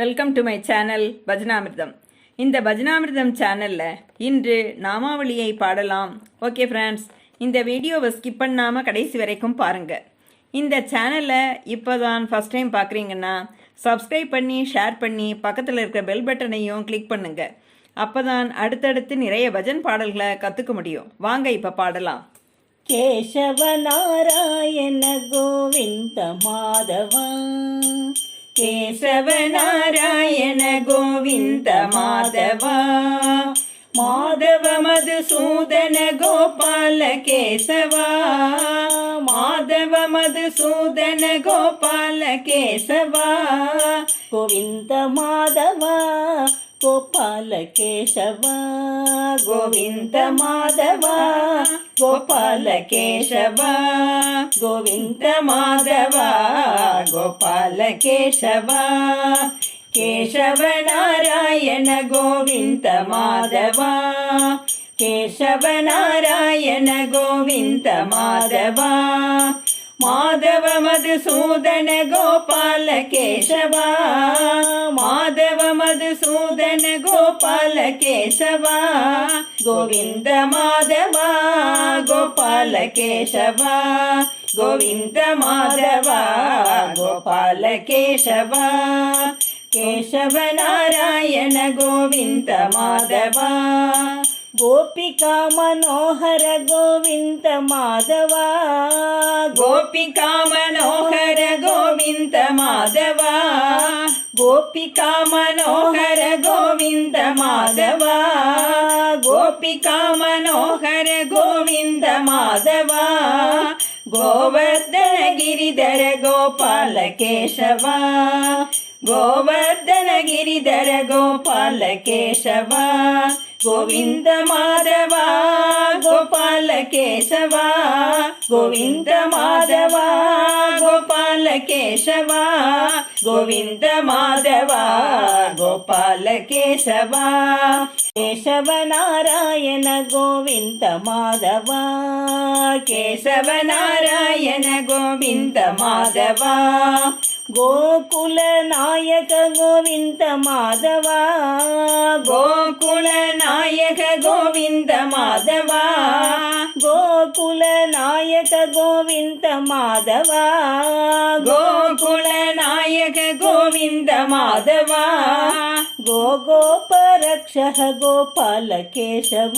Welcome to my channel Bhajanamritam இந்த பஜனாமிர்தம் சேனலில் இன்று நாமாவளியை பாடலாம். ஓகே ஃப்ரெண்ட்ஸ் இந்த வீடியோவை ஸ்கிப் பண்ணாமல் கடைசி வரைக்கும் பாருங்கள் இந்த சேனலை இப்போ தான் ஃபஸ்ட் டைம் பார்க்குறீங்கன்னா சப்ஸ்கிரைப் பண்ணி ஷேர் பண்ணி பக்கத்தில் இருக்க பெல் பட்டனையும் கிளிக் பண்ணுங்கள் அப்போ தான் அடுத்தடுத்து நிறைய பஜன் பாடல்களை கற்றுக்க முடியும். வாங்க இப்போ பாடலாம். கேசவ நாராயண கோவிந்த மாதவா. ಕೇಶವನಾರಾಯಣ ಗೋವಿಂದ ಮಾಧವ ಮಾಧವ ಮಧುಸೂದನ ಗೋಪಾಲ ಕೇಶವ ಮಾಧವ ಮಧುಸೂದನ ಗೋಪಾಲ ಕೇಶವ ಗೋವಿಂದ ಮಾಧವ ಗೋಪಾಲ ಕೇಶವ ಗೋವಿಂದ ಮಾಧವ கோபால கேசவா கேசவ நாராயண கோவிந்த மாதவா கேசவ நாராயண கோவிந்த மாதவா மாதவ மதுசூதன கோபால கேசவா ಮಾಧವ ಮಧುಸೂದನ ಗೋಪಾಲ ಕೇಶವ ಮಾಧವ ಮಧುಸೂದನ ಗೋಪಾಲ ಕೇಶವ ಗೋವಿಂದ ಮಾಧವ ಗೋಪಾಲ ಕೇಶವ ಗೋವಿಂದ ಮಾಧವ ಗೋಪಾಲ ಕೇಶವ ಕೇಶವ ನಾರಾಯಣ ಗೋವಿಂದ ಮಾಧವ గోపికా మనోహర గోవింద మాధవ. గోపికా మనోహర గోవింద మాధవ. గోపికా మనోహర గోవింద మాధవ. గోపికా మనోహర గోవింద మాధవ. గోవర్ధన గిరిధర గోపాల కేశవ ಗೋವರ್ಧನ ಗಿರಿಧರ ಗೋಪಾಲ ಕೇಶವ ಗೋವಿಂದ ಮಾಧವ ಗೋಪಾಲ ಕೇಶವ ಗೋವಿಂದ ಮಾಧವ ಗೋಪಾಲ ಕೇಶವ ಗೋವಿಂದ ಮಾಧವ ಗೋಪಾಲ ಕೇಶವ ಕೇಶವ ನಾರಾಯಣ ಗೋವಿಂದ ಮಾಧವ ಕೇಶವ ನಾರಾಯಣ ಗೋವಿಂದ ಮಾಧವ గోకుల నాయక గోవింద మాధవ గోకుల నాయక గోవింద మాధవ గోకుల నాయక గోవింద మాధవ గోకుల నాయక గోవింద మాధవ गोगोपरक्षः गोपालकेशव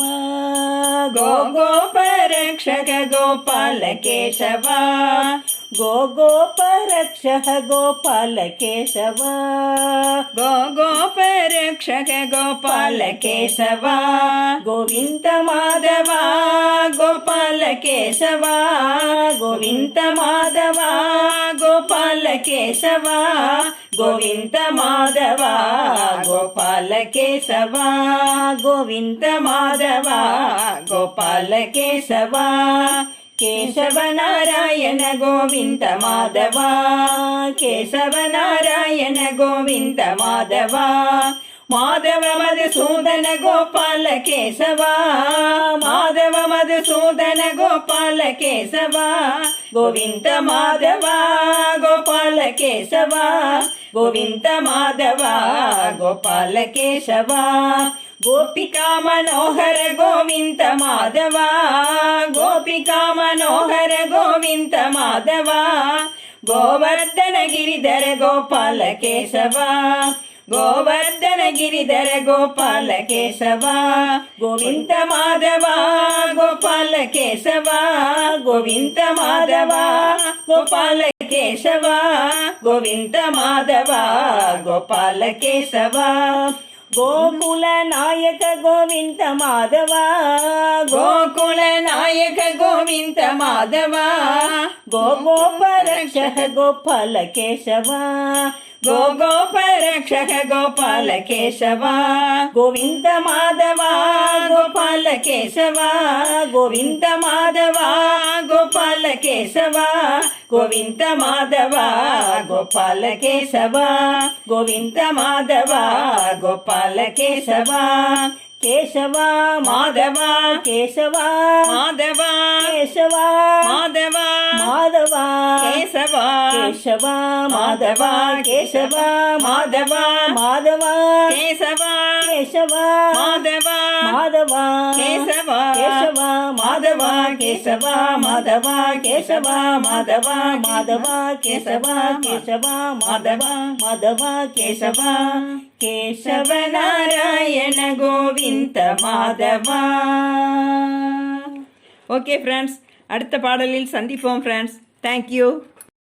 गोगोपरक्षक गोपालकेशव गोगोपरक्षः गोपालकेशव गोगोपरक्षः गोपालकेशव गोविन्दमाधव गोपालकेशव गोविन्दमाधव गोपालकेशव गोविन्दमाधव गोपालकेशव गोविन्दमाधव गोपालकेशव ಗೋವಿಂದ ಮಾಧವ ಗೋಪಾಲ ಕೇಶವ ಗೋವಿಂದ ಮಾಧವ ಗೋಪಾಲ ಕೇಶವ ಕೇಶವ ನಾರಾಯಣ ಗೋವಿಂದ ಮಾಧವ ಕೇಶವ ನಾರಾಯಣ ಗೋವಿಂದ ಮಾಧವ ಮಾಧವ ಮಧುಸೂದನ ಗೋಪಾಲ ಕೇಶವ ಮಾಧವ ಮಧುಸೂದನ ಗೋಪಾಲ ಕೇಶವ ಗೋವಿಂದ ಮಾಧವ ಗೋಪಾಲ ಕೇಶವ ಗೋವಿಂದ ಮಾಧವ ಗೋಪಾಲ ಕೇಶವ గోపికా మనోహర గోవింద మాధవా. గోపికా మనోహర గోవింద మాధవా. గోవర్ధన గిరిధర గోపాల కేశవా. గోవర్ధన గిరిధర గోపాల కేశవా. గోవింద మాధవా గోపాల కేశవా. గోవింద మాధవా గోపాల కేశవా. గోవింద మాధవా గోపాల కేశవా. గోకుల నాయక గోవింద మాధవ. గోకుల నాయక గోవింద మాధవ. గోగోప రక్ష గోపాల కేశవ. గో గోపరక్షక గోపాల కేశవ గోవింద మాధవ గోపాల కేశవ గోవింద మాధవ గోపాల కేశవ గోవింద మాధవ గోపాల కేశవ గోవింద మాధవ గోపాల కేశవ केशवा माधवा केशवा माधवा केशवा माधवा माधवा केशवा केशवा माधवा केशवा माधवा माधवा केशवा केशवा माधवा माधवा केशवा केशवा माधवा केशवा माधवा केशवा माधवा माधवा केशवा केशवा माधवा माधवा केशवा கேசவா கேசவ நாராயண கோவிந்த மாதவா ஓகே ஃப்ரெண்ட்ஸ் அடுத்த பாடலில் சந்திப்போம் ஃப்ரெண்ட்ஸ் தேங்க்யூ